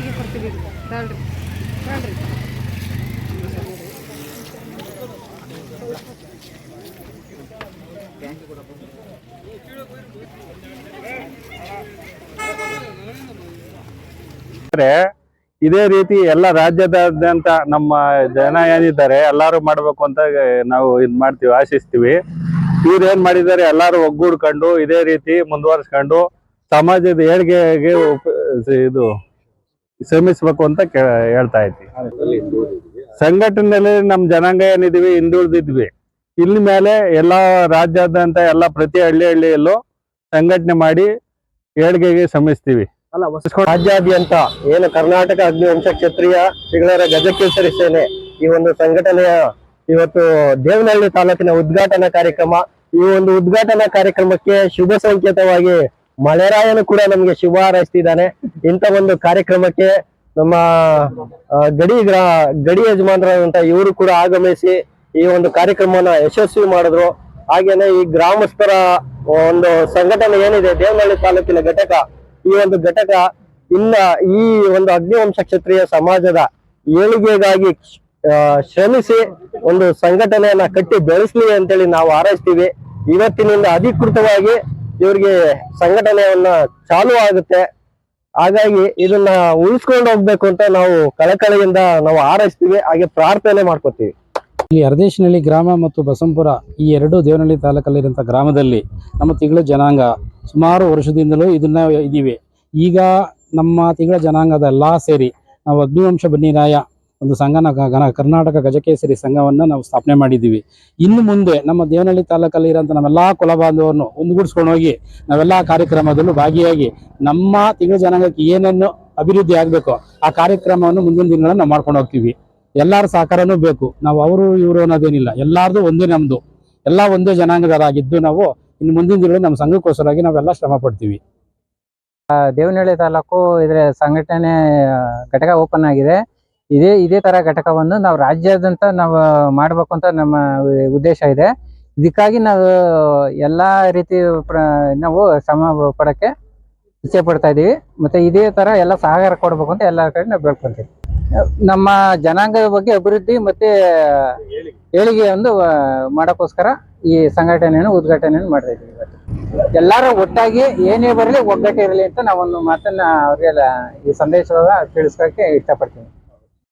ಫ್ರೀಗೆ ಕೊಡ್ತೀವಿ ತಗೊಳ್ರಿ ತಗೊಳ್ರಿ ಇದೇ ರೀತಿ ಎಲ್ಲ ರಾಜ್ಯದಾದ್ಯಂತ ನಮ್ಮ ಜನ ಏನಿದ್ದಾರೆ, ಎಲ್ಲರೂ ಮಾಡಬೇಕು ಅಂತ ನಾವು ಇದು ಮಾಡ್ತೀವಿ, ಆಶಿಸ್ತೀವಿ. ಇವ್ರು ಏನ್ ಮಾಡಿದ್ದಾರೆ, ಎಲ್ಲರೂ ಒಗ್ಗೂಡ್ಕೊಂಡು, ಇದೇ ರೀತಿ ಮುಂದುವರಿಸ್ಕೊಂಡು, ಸಮಾಜದ ಏಳಿಗೆಗೆ ಇದು ಶ್ರಮಿಸ್ಬೇಕು ಅಂತ ಹೇಳ್ತಾ ಇದ್ವಿ. ಸಂಘಟನೆಯಲ್ಲಿ ನಮ್ಮ ಜನಾಂಗ ಏನಿದ್ವಿ ಹಿಂದುಳಿದಿದ್ವಿ ಇಲ್ಲಿ ಮೇಲೆ ಎಲ್ಲಾ ರಾಜ್ಯಾದ್ಯಂತ ಎಲ್ಲ ಪ್ರತಿ ಹಳ್ಳಿ ಹಳ್ಳಿಯಲ್ಲೂ ಸಂಘಟನೆ ಮಾಡಿ ಏಳ್ಗೆಗೆ ಶ್ರಮಿಸ್ತೀವಿ. ಅಲ್ಲ ರಾಜ್ಯಾದ್ಯಂತ ಏನು ಕರ್ನಾಟಕ ಅಗ್ನಿವಂಶ ಕ್ಷತ್ರಿಯ ತಿಗಳರ ಗಜಕೇಸರಿ ಸೇನೆ ಈ ಒಂದು ಸಂಘಟನೆಯ ಇವತ್ತು ದೇವನಹಳ್ಳಿ ತಾಲೂಕಿನ ಉದ್ಘಾಟನಾ ಕಾರ್ಯಕ್ರಮ. ಈ ಒಂದು ಉದ್ಘಾಟನಾ ಕಾರ್ಯಕ್ರಮಕ್ಕೆ ಶುಭ ಸಂಕೇತವಾಗಿ ಮಳೆರಾಯನು ಕೂಡ ನಮ್ಗೆ ಶುಭ ಹಾರೈಸ್ತಿದ್ದಾನೆ. ಇಂಥ ಒಂದು ಕಾರ್ಯಕ್ರಮಕ್ಕೆ ನಮ್ಮ ಗಡಿ ಗಡಿ ಯಜಮಾನರಾದಂತ ಇವರು ಕೂಡ ಆಗಮಿಸಿ ಈ ಒಂದು ಕಾರ್ಯಕ್ರಮನ ಯಶಸ್ವಿ ಮಾಡಿದ್ರು. ಹಾಗೇನೆ ಈ ಗ್ರಾಮಸ್ಥರ ಒಂದು ಸಂಘಟನೆ ಏನಿದೆ, ದೇವನಹಳ್ಳಿ ತಾಲೂಕಿನ ಘಟಕ, ಈ ಒಂದು ಘಟಕ ಇನ್ನ ಈ ಒಂದು ಅಗ್ನಿವಂಶ ಕ್ಷತ್ರಿಯ ಸಮಾಜದ ಏಳಿಗೆಗಾಗಿ ಶ್ರಮಿಸಿ ಒಂದು ಸಂಘಟನೆಯನ್ನ ಕಟ್ಟಿ ಬೆಳೆಸ್ಲಿ ಅಂತೇಳಿ ನಾವು ಹಾರೈಸ್ತೀವಿ. ಇವತ್ತಿನಿಂದ ಅಧಿಕೃತವಾಗಿ ಇವ್ರಿಗೆ ಸಂಘಟನೆಯನ್ನ ಚಾಲು ಆಗುತ್ತೆ. ಹಾಗಾಗಿ ಇದನ್ನ ಉಳಿಸ್ಕೊಂಡು ಹೋಗ್ಬೇಕು ಅಂತ ನಾವು ಕಳಕಳಿಯಿಂದ ನಾವು ಆರೈಸ್ತೀವಿ ಹಾಗೆ ಪ್ರಾರ್ಥನೆ ಮಾಡ್ಕೊತೀವಿ. ಇಲ್ಲಿ ಅರ್ದೇಶನಹಳ್ಳಿ ಗ್ರಾಮ ಮತ್ತು ಬಸಂಪುರ ಈ ಎರಡು ದೇವನಹಳ್ಳಿ ತಾಲೂಕಲ್ಲಿರುವಂಥ ಗ್ರಾಮದಲ್ಲಿ ನಮ್ಮ ತಿಂಗಳ ಜನಾಂಗ ಸುಮಾರು ವರ್ಷದಿಂದಲೂ ಇದನ್ನ ಇದೀವಿ ಈಗ ನಮ್ಮ ತಿಂಗಳ ಜನಾಂಗದ ಎಲ್ಲ ಸೇರಿ ನಾವು ಅಗ್ನಿವಂಶ ಬನ್ನಿರಾಯ ಒಂದು ಸಂಘನ ಕರ್ನಾಟಕ ಗಜಕೇಸರಿ ಸಂಘವನ್ನು ನಾವು ಸ್ಥಾಪನೆ ಮಾಡಿದ್ದೀವಿ. ಇನ್ನು ಮುಂದೆ ನಮ್ಮ ದೇವನಹಳ್ಳಿ ತಾಲೂಕಲ್ಲಿ ಇರೋಂಥ ನಮ್ಮೆಲ್ಲ ಕುಲಬಾಂಧವರನ್ನು ಒಂದುಗೂಡಿಸ್ಕೊಂಡು ಹೋಗಿ ನಾವೆಲ್ಲ ಕಾರ್ಯಕ್ರಮದಲ್ಲೂ ಭಾಗಿಯಾಗಿ ನಮ್ಮ ತಿಂಗಳ ಜನಾಂಗಕ್ಕೆ ಏನೇನು ಅಭಿವೃದ್ಧಿ ಆಗಬೇಕು ಆ ಕಾರ್ಯಕ್ರಮವನ್ನು ಮುಂದಿನ ದಿನಗಳಲ್ಲಿ ನಾವು ಮಾಡ್ಕೊಂಡು ಹೋಗ್ತೀವಿ. ಎಲ್ಲರ ಸಹಕಾರನೂ ಬೇಕು. ನಾವು ಅವರು, ಇವರು ಅನ್ನೋದೇನಿಲ್ಲ. ಎಲ್ಲಾರ್ದು ಒಂದೇ ನಮ್ಮದು ಎಲ್ಲ ಒಂದೇ ಜನಾಂಗದವರಾಗಿದ್ದು ನಾವು ಇನ್ನು ಮುಂದಿನ ದಿನಗಳಲ್ಲಿ ನಮ್ಮ ಸಂಘಕ್ಕೋಸ್ಕರವಾಗಿ ನಾವೆಲ್ಲ ಶ್ರಮ ಪಡ್ತೀವಿ. ದೇವನಹಳ್ಳಿ ತಾಲೂಕು ಇದರ ಸಂಘಟನೆ ಘಟಕ ಓಪನ್ ಆಗಿದೆ. ಇದೇ ಇದೇ ತರ ಘಟಕವನ್ನು ನಾವು ರಾಜ್ಯಾದ್ಯಂತ ನಾವು ಮಾಡ್ಬೇಕು ಅಂತ ನಮ್ಮ ಉದ್ದೇಶ ಇದೆ. ಇದಕ್ಕಾಗಿ ನಾವು ಎಲ್ಲಾ ರೀತಿ ನಾವು ಶ್ರಮ ಪಡಕ್ಕೆ ಇಚ್ಛೆ ಪಡ್ತಾ ಇದೀವಿ. ಮತ್ತೆ ಇದೇ ತರ ಎಲ್ಲ ಸಹಕಾರ ಕೊಡ್ಬೇಕು ಅಂತ ಎಲ್ಲ ಕಡೆ ನಾವು ಬೇಡ್ಕೊಂತೀವಿ. ನಮ್ಮ ಜನಾಂಗದ ಬಗ್ಗೆ ಅಭಿವೃದ್ಧಿ ಮತ್ತೆ ಏಳಿಗೆ ಒಂದು ಮಾಡಕ್ಕೋಸ್ಕರ ಈ ಸಂಘಟನೆಯನ್ನು, ಉದ್ಘಾಟನೆಯನ್ನು ಮಾಡ್ತಾ ಇದ್ದೀವಿ ಇವತ್ತು. ಎಲ್ಲರೂ ಒಟ್ಟಾಗಿ ಏನೇ ಬರಲಿ ಒಗ್ಗಟ್ಟು ಇರಲಿ ಅಂತ ನಾವೊಂದು ಮಾತನ್ನ ಅವ್ರಿಗೆಲ್ಲ ಈ ಸಂದೇಶವಾಗ ತಿಳಿಸ್ಕೊಳಕ್ಕೆ ಇಷ್ಟಪಡ್ತೀನಿ.